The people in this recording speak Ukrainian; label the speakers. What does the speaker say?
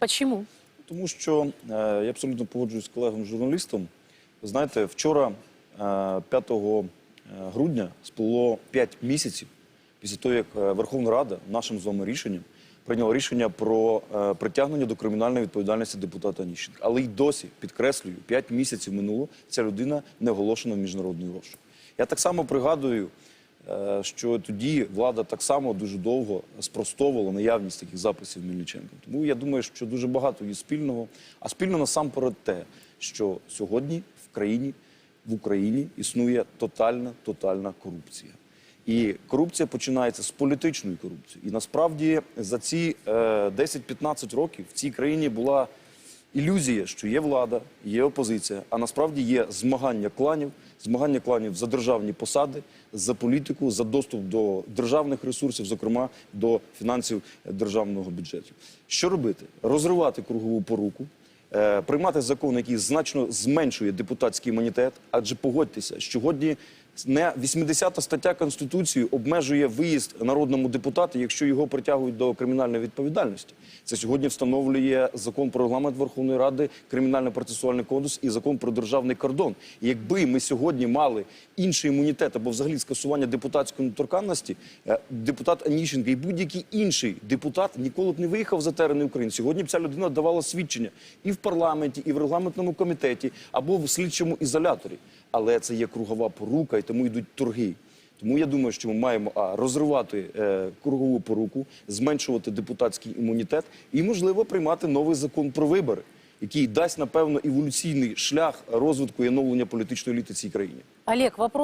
Speaker 1: Почему?
Speaker 2: Тому що е, я абсолютно погоджуюсь з колегом журналістом. Ви знаєте, вчора, е, 5 грудня, сплило 5 місяців після того, як е, Верховна Рада нашим з вами рішенням прийняла рішення про е, притягнення до кримінальної відповідальності депутата Ніщенка. Але й досі, підкреслюю, 5 місяців минуло, ця людина не оголошена в міжнародний розшук. Я так само пригадую, е, що тоді влада так само дуже довго спростовувала наявність таких записів Мельниченка. Тому я думаю, що дуже багато є спільного. А спільно насамперед те, що сьогодні в країні, в Україні існує тотальна, тотальна корупція. І корупція починається з політичної корупції. І насправді за ці е, 10-15 років в цій країні була ілюзія, що є влада, є опозиція, а насправді є змагання кланів, змагання кланів за державні посади, за політику, за доступ до державних ресурсів, зокрема до фінансів державного бюджету. Що робити? Розривати кругову поруку. е, Приймати закон, який значно зменшує депутатський імунітет, адже погодьтеся, сьогодні не 80 стаття Конституції обмежує виїзд народному депутату, якщо його притягують до кримінальної відповідальності. Це сьогодні встановлює закон про регламент Верховної Ради, кримінально-процесуальний кодекс і закон про державний кордон. Якби ми сьогодні мали інший імунітет або взагалі скасування депутатської недоторканності, е, депутат Аніщенко і будь-який інший депутат ніколи б не виїхав за терени України. Сьогодні б ця людина давала свідчення і в парламенті, і в регламентному комітеті, або в слідчому ізоляторі. Але це є кругова порука, і тому йдуть торги. Тому я думаю, що ми маємо а, розривати е, кругову поруку, зменшувати депутатський імунітет і, можливо, приймати новий закон про вибори, який дасть, напевно, еволюційний шлях розвитку і оновлення політичної еліти цій країні.
Speaker 1: Олег, вопрос.